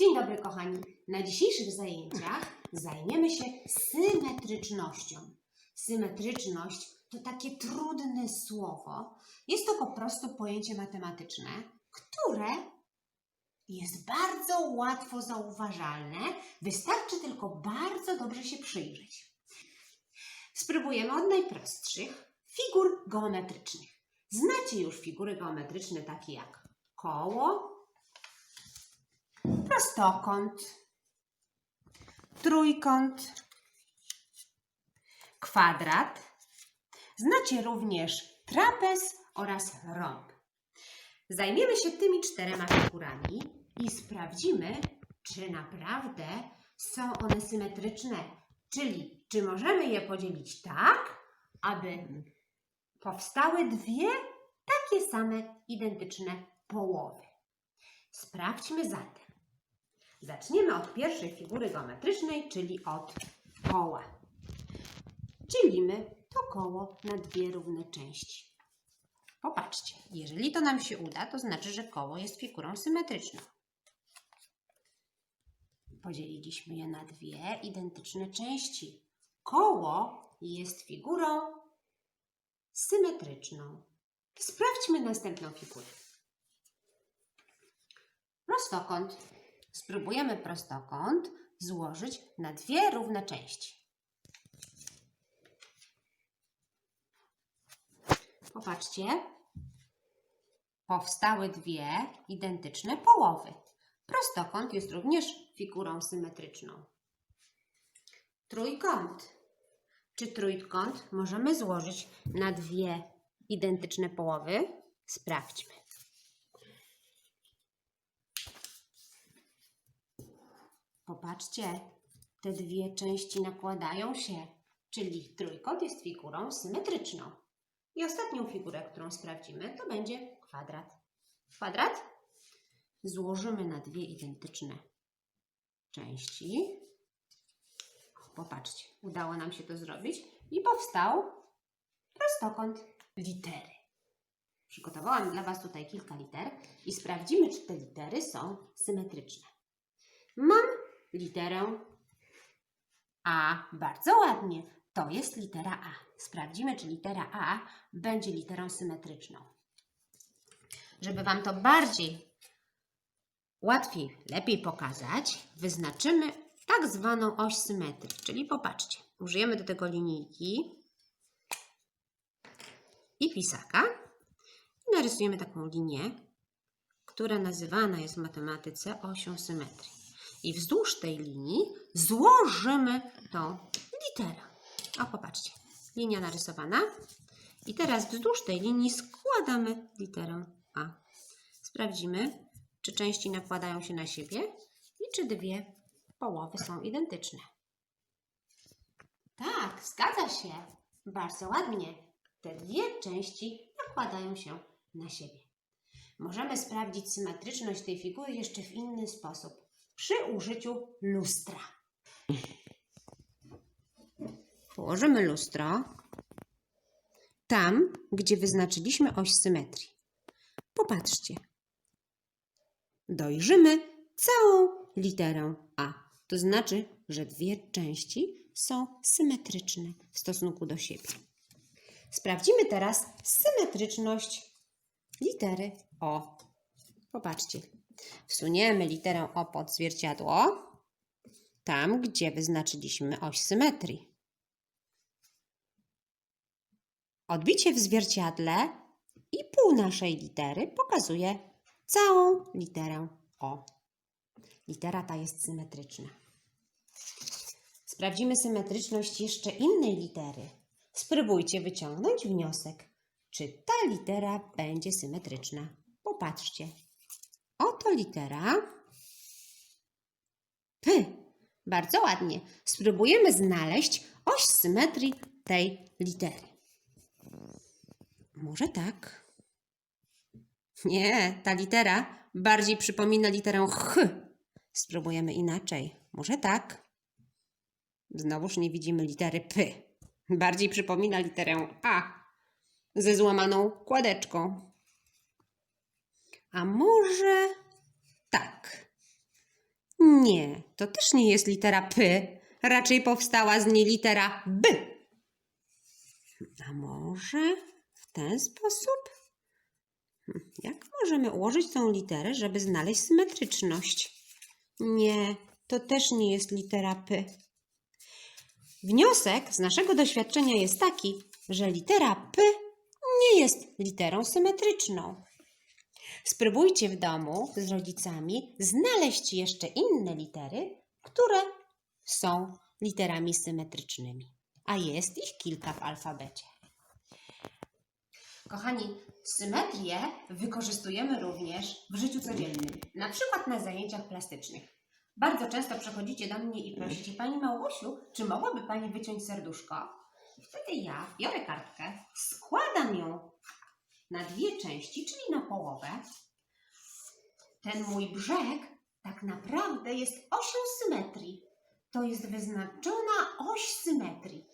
Dzień dobry, kochani. Na dzisiejszych zajęciach zajmiemy się symetrycznością. Symetryczność to takie trudne słowo. Jest to po prostu pojęcie matematyczne, które jest bardzo łatwo zauważalne. Wystarczy tylko bardzo dobrze się przyjrzeć. Spróbujemy od najprostszych figur geometrycznych. Znacie już figury geometryczne takie jak koło, prostokąt, trójkąt, kwadrat. Znacie również trapez oraz rąb. Zajmiemy się tymi czterema figurami i sprawdzimy, czy naprawdę są one symetryczne, czyli czy możemy je podzielić tak, aby powstały dwie takie same identyczne połowy. Sprawdźmy zatem. Zaczniemy od pierwszej figury geometrycznej, czyli od koła. Dzielimy to koło na dwie równe części. Popatrzcie, jeżeli to nam się uda, to znaczy, że koło jest figurą symetryczną. Podzieliliśmy je na dwie identyczne części. Koło jest figurą symetryczną. Sprawdźmy następną figurę. Prostokąt. Spróbujemy prostokąt złożyć na dwie równe części. Popatrzcie. Powstały dwie identyczne połowy. Prostokąt jest również figurą symetryczną. Trójkąt. Czy trójkąt możemy złożyć na dwie identyczne połowy? Sprawdźmy. Popatrzcie, te dwie części nakładają się, czyli trójkąt jest figurą symetryczną. I ostatnią figurę, którą sprawdzimy, to będzie kwadrat. Kwadrat złożymy na dwie identyczne części. Popatrzcie, udało nam się to zrobić i powstał prostokąt litery. Przygotowałam dla Was tutaj kilka liter i sprawdzimy, czy te litery są symetryczne. Mam literę A. Bardzo ładnie. To jest litera A. Sprawdzimy, czy litera A będzie literą symetryczną. Żeby Wam to bardziej, łatwiej, lepiej pokazać, wyznaczymy tak zwaną oś symetrii. Czyli popatrzcie, użyjemy do tego linijki i pisaka i narysujemy taką linię, która nazywana jest w matematyce osią symetrii. I wzdłuż tej linii złożymy tą literę. O, popatrzcie. Linia narysowana. I teraz wzdłuż tej linii składamy literę A. Sprawdzimy, czy części nakładają się na siebie i czy dwie połowy są identyczne. Tak, zgadza się. Bardzo ładnie. Te dwie części nakładają się na siebie. Możemy sprawdzić symetryczność tej figury jeszcze w inny sposób przy użyciu lustra. Położymy lustro tam, gdzie wyznaczyliśmy oś symetrii. Popatrzcie. Dojrzymy całą literę A. To znaczy, że dwie części są symetryczne w stosunku do siebie. Sprawdzimy teraz symetryczność litery O. Popatrzcie. Wsuniemy literę O pod zwierciadło, tam gdzie wyznaczyliśmy oś symetrii. Odbicie w zwierciadle i pół naszej litery pokazuje całą literę O. Litera ta jest symetryczna. Sprawdzimy symetryczność jeszcze innej litery. Spróbujcie wyciągnąć wniosek, czy ta litera będzie symetryczna. Popatrzcie. Oto litera P. Bardzo ładnie. Spróbujemy znaleźć oś symetrii tej litery. Może tak? Nie, ta litera bardziej przypomina literę Ch. Spróbujemy inaczej. Może tak? Znowuż nie widzimy litery P. Bardziej przypomina literę A ze złamaną kładeczką. A może tak? Nie, to też nie jest litera P. Raczej powstała z niej litera B. A może w ten sposób? Hm, Jak możemy ułożyć tą literę, żeby znaleźć symetryczność? Nie, to też nie jest litera P. Wniosek z naszego doświadczenia jest taki, że litera P nie jest literą symetryczną. Spróbujcie w domu z rodzicami znaleźć jeszcze inne litery, które są literami symetrycznymi, a jest ich kilka w alfabecie. Kochani, symetrię wykorzystujemy również w życiu codziennym, na przykład na zajęciach plastycznych. Bardzo często przychodzicie do mnie i prosicie Pani Małgosiu, czy mogłaby Pani wyciąć serduszko? Wtedy ja biorę kartkę, składam ją na dwie części, czyli na połowę. Ten mój brzeg tak naprawdę jest osią symetrii. To jest wyznaczona oś symetrii.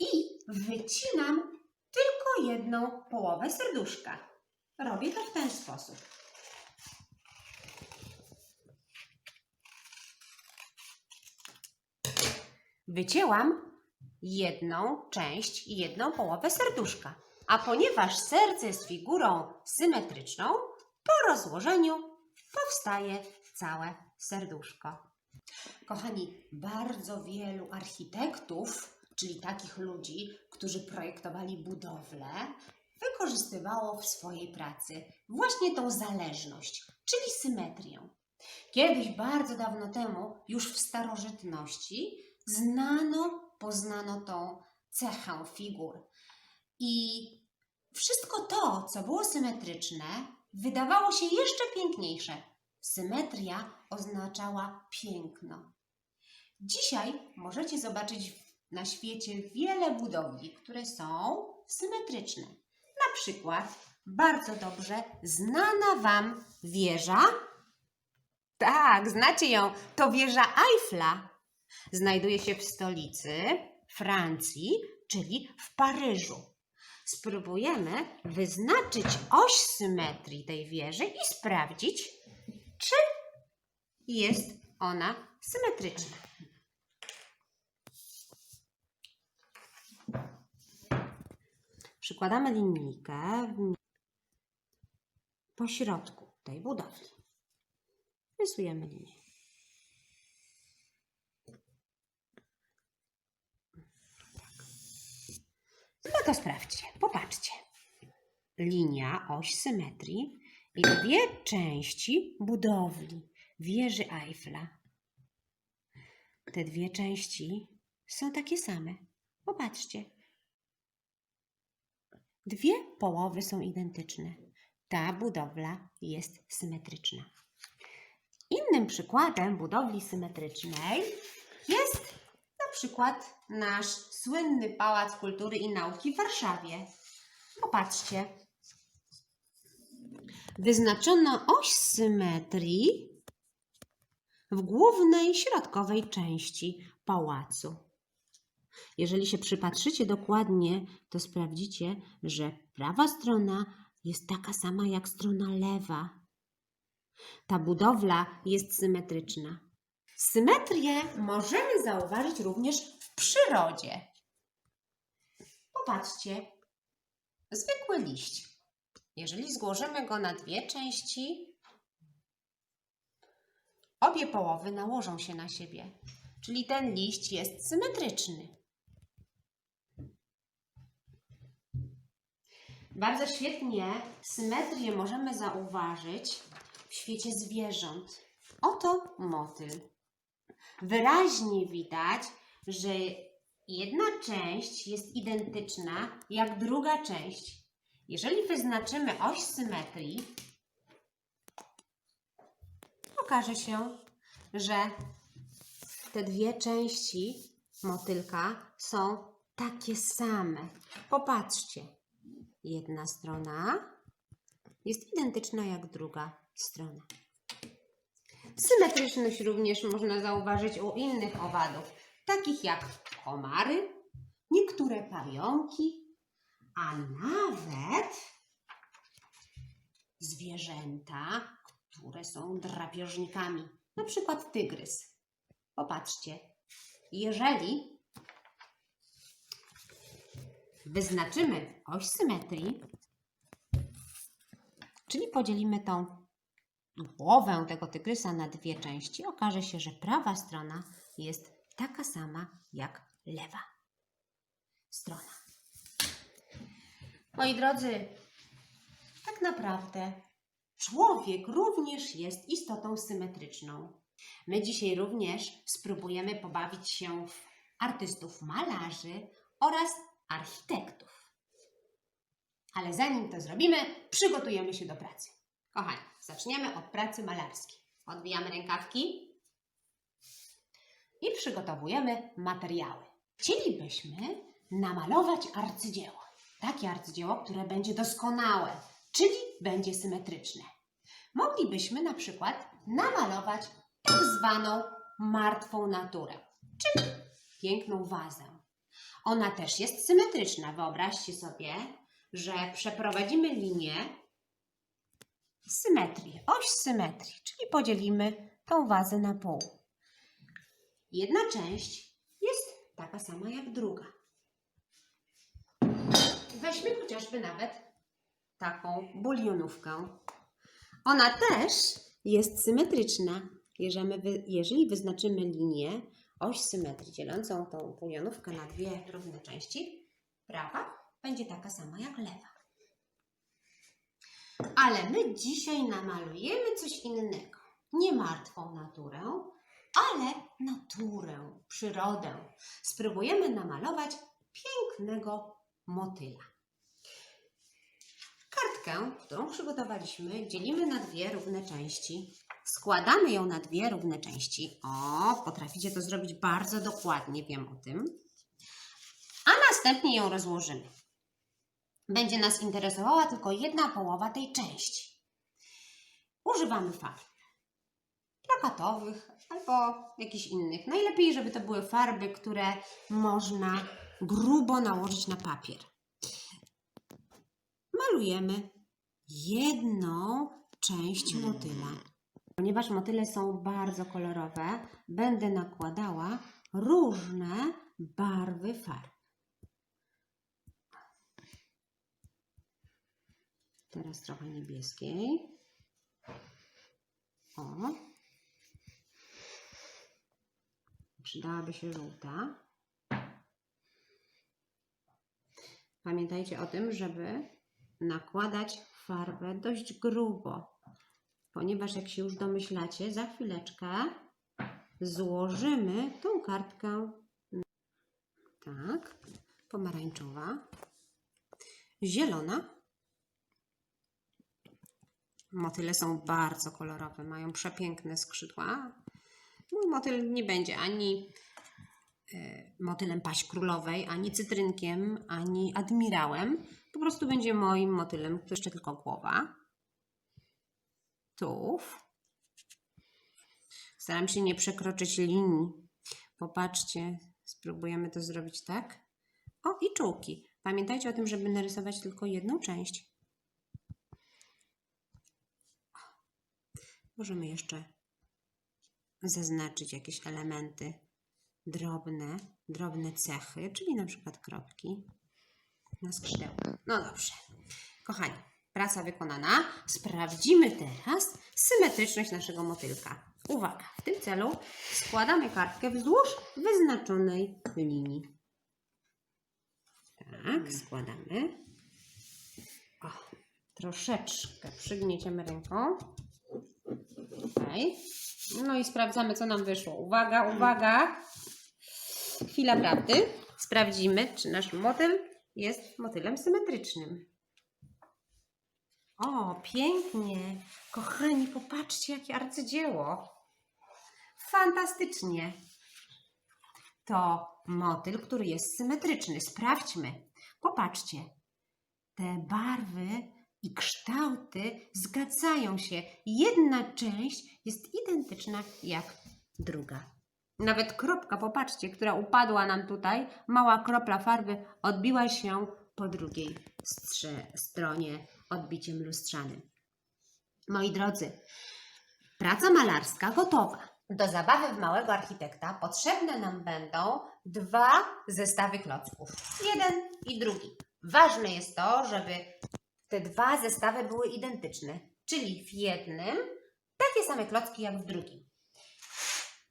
I wycinam tylko jedną połowę serduszka. Robię to w ten sposób. Wycięłam jedną część i jedną połowę serduszka. A ponieważ serce jest figurą symetryczną, po rozłożeniu powstaje całe serduszko. Kochani, bardzo wielu architektów, czyli takich ludzi, którzy projektowali budowle, wykorzystywało w swojej pracy właśnie tą zależność, czyli symetrię. Kiedyś, bardzo dawno temu, już w starożytności, znano, poznano tą cechę figur. I wszystko to, co było symetryczne, wydawało się jeszcze piękniejsze. Symetria oznaczała piękno. Dzisiaj możecie zobaczyć na świecie wiele budowli, które są symetryczne. Na przykład bardzo dobrze znana Wam wieża. Tak, znacie ją. To wieża Eiffla. Znajduje się w stolicy Francji, czyli w Paryżu. Spróbujemy wyznaczyć oś symetrii tej wieży i sprawdzić, czy jest ona symetryczna. Przykładamy linijkę po środku tej budowli. Rysujemy linię. No to sprawdźcie, popatrzcie. Linia, oś symetrii i dwie części budowli wieży Eiffla. Te dwie części są takie same. Popatrzcie. Dwie połowy są identyczne. Ta budowla jest symetryczna. Innym przykładem budowli symetrycznej jest przykład nasz słynny Pałac Kultury i Nauki w Warszawie. Popatrzcie. Wyznaczono oś symetrii w głównej środkowej części pałacu. Jeżeli się przypatrzycie dokładnie, to sprawdzicie, że prawa strona jest taka sama jak strona lewa. Ta budowla jest symetryczna. Symetrię możemy zauważyć również w przyrodzie. Popatrzcie, zwykły liść. Jeżeli złożymy go na dwie części, obie połowy nałożą się na siebie, czyli ten liść jest symetryczny. Bardzo świetnie symetrię możemy zauważyć w świecie zwierząt. Oto motyl. Wyraźnie widać, że jedna część jest identyczna jak druga część. Jeżeli wyznaczymy oś symetrii, okaże się, że te dwie części motylka są takie same. Popatrzcie. Jedna strona jest identyczna jak druga strona. Symetryczność również można zauważyć u innych owadów, takich jak komary, niektóre pająki, a nawet zwierzęta, które są drapieżnikami. Na przykład tygrys. Popatrzcie. Jeżeli wyznaczymy oś symetrii, czyli podzielimy tą głowę tego tygrysa na dwie części, okaże się, że prawa strona jest taka sama jak lewa strona. Moi drodzy, tak naprawdę człowiek również jest istotą symetryczną. My dzisiaj również spróbujemy pobawić się w artystów malarzy oraz architektów. Ale zanim to zrobimy, przygotujemy się do pracy. Kochani, zaczniemy od pracy malarskiej. Odbijamy rękawki i przygotowujemy materiały. Chcielibyśmy namalować arcydzieło. Takie arcydzieło, które będzie doskonałe, czyli będzie symetryczne. Moglibyśmy na przykład namalować tak zwaną martwą naturę, czyli piękną wazę. Ona też jest symetryczna. Wyobraźcie sobie, że przeprowadzimy linię symetrii, oś symetrii, czyli podzielimy tą wazę na pół. Jedna część jest taka sama jak druga. Weźmy chociażby nawet taką bulionówkę. Ona też jest symetryczna. Jeżeli wyznaczymy linię, oś symetrii dzielącą tą bulionówkę na dwie równe części, prawa będzie taka sama jak lewa. Ale my dzisiaj namalujemy coś innego. Nie martwą naturę, ale naturę, przyrodę. Spróbujemy namalować pięknego motyla. Kartkę, którą przygotowaliśmy, dzielimy na dwie równe części. Składamy ją na dwie równe części. O, potraficie to zrobić bardzo dokładnie, wiem o tym. A następnie ją rozłożymy. Będzie nas interesowała tylko jedna połowa tej części. Używamy farb plakatowych albo jakichś innych. Najlepiej, żeby to były farby, które można grubo nałożyć na papier. Malujemy jedną część motyla. Ponieważ motyle są bardzo kolorowe, będę nakładała różne barwy farb. Teraz trochę niebieskiej. O. Przydałaby się żółta. Pamiętajcie o tym, żeby nakładać farbę dość grubo, ponieważ jak się już domyślacie, za chwileczkę złożymy tą kartkę. Tak, pomarańczowa, zielona. Motyle są bardzo kolorowe, mają przepiękne skrzydła. Mój motyl nie będzie ani e, motylem paść królowej, ani cytrynkiem, ani admirałem. Po prostu będzie moim motylem, to jeszcze tylko głowa. Tułów. Staram się nie przekroczyć linii. Popatrzcie, spróbujemy to zrobić tak. O, i czułki. Pamiętajcie o tym, żeby narysować tylko jedną część. Możemy jeszcze zaznaczyć jakieś elementy drobne, drobne cechy, czyli na przykład kropki na skrzydełkach. No dobrze. Kochani, praca wykonana. Sprawdzimy teraz symetryczność naszego motylka. Uwaga, w tym celu składamy kartkę wzdłuż wyznaczonej linii. Tak, składamy. O, troszeczkę przygnieciemy ręką. Tutaj. No i sprawdzamy, co nam wyszło. Uwaga, uwaga. Chwila prawdy. Sprawdzimy, czy nasz motyl jest motylem symetrycznym. O, pięknie. Kochani, popatrzcie, jakie arcydzieło. Fantastycznie. To motyl, który jest symetryczny. Sprawdźmy. Popatrzcie. Te barwy i kształty zgadzają się. Jedna część jest identyczna jak druga. Nawet kropka, popatrzcie, która upadła nam tutaj, mała kropla farby odbiła się po drugiej stronie odbiciem lustrzanym. Moi drodzy, Praca malarska gotowa. Do zabawy w małego architekta potrzebne nam będą dwa zestawy klocków. Jeden i drugi. Ważne jest to, żeby te dwa zestawy były identyczne, czyli w jednym takie same klocki jak w drugim.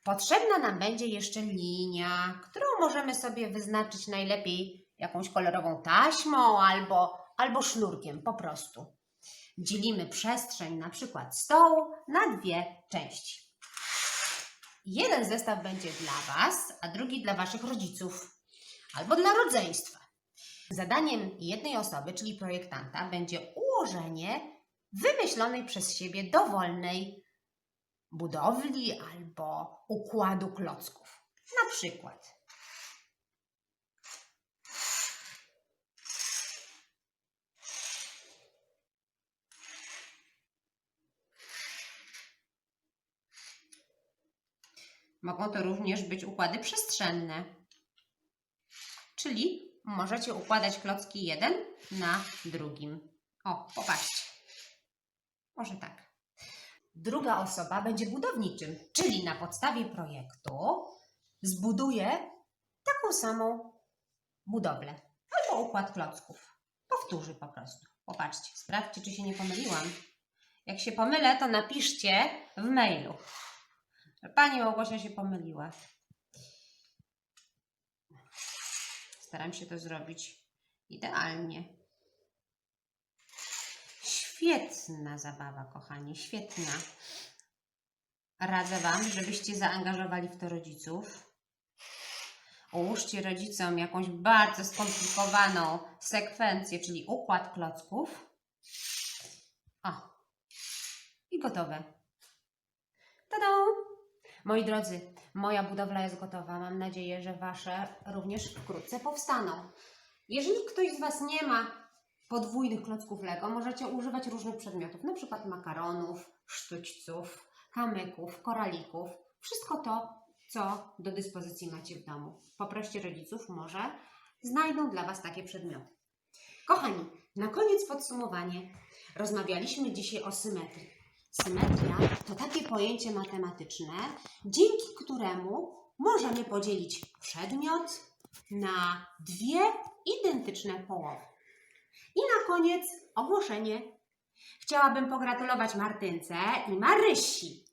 Potrzebna nam będzie jeszcze linia, którą możemy sobie wyznaczyć najlepiej jakąś kolorową taśmą albo, albo sznurkiem po prostu. Dzielimy przestrzeń na przykład stołu na dwie części. Jeden zestaw będzie dla Was, a drugi dla Waszych rodziców albo dla rodzeństwa. Zadaniem jednej osoby, czyli projektanta, będzie ułożenie wymyślonej przez siebie dowolnej budowli albo układu klocków. Na przykład Mogą to również być układy przestrzenne. Czyli możecie układać klocki jeden na drugim. O, popatrzcie. Może tak. Druga osoba będzie budowniczym, czyli na podstawie projektu zbuduje taką samą budowlę albo układ klocków. Powtórzy po prostu. Popatrzcie, sprawdźcie, czy się nie pomyliłam. Jak się pomylę, to napiszcie w mailu. Pani Małgosia się pomyliła. Staram się to zrobić idealnie. Świetna zabawa, kochani, świetna. Radzę Wam, żebyście zaangażowali w to rodziców. Ułóżcie rodzicom jakąś bardzo skomplikowaną sekwencję, czyli układ klocków. O, i gotowe. Tada! Moi drodzy, moja budowla jest gotowa. Mam nadzieję, że Wasze również wkrótce powstaną. Jeżeli ktoś z Was nie ma podwójnych klocków Lego, możecie używać różnych przedmiotów, przykład makaronów, sztućców, kamyków, koralików. Wszystko to, co do dyspozycji macie w domu. Poproście rodziców, może znajdą dla Was takie przedmioty. Kochani, na koniec podsumowanie. Rozmawialiśmy dzisiaj o symetrii. Symetria to takie pojęcie matematyczne, dzięki któremu możemy podzielić przedmiot na dwie identyczne połowy. I na koniec ogłoszenie. Chciałabym pogratulować Martynce i Marysi.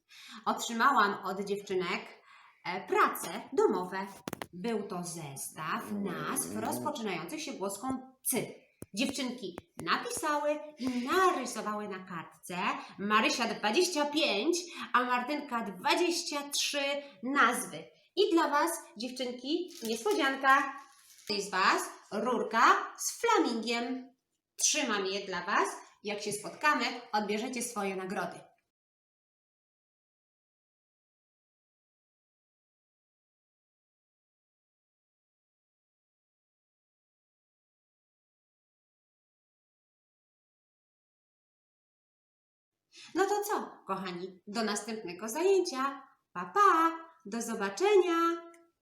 Otrzymałam od dziewczynek e, prace domowe. Był to zestaw nazw rozpoczynających się głoską cy. Dziewczynki napisały i narysowały na kartce Marysia 25, a Martynka 23 nazwy. I dla Was, dziewczynki, niespodzianka. Tej z Was rurka z flamingiem. Trzymam je dla Was. Jak się spotkamy, odbierzecie swoje nagrody. No to co, kochani, do następnego zajęcia. Pa, pa, do zobaczenia.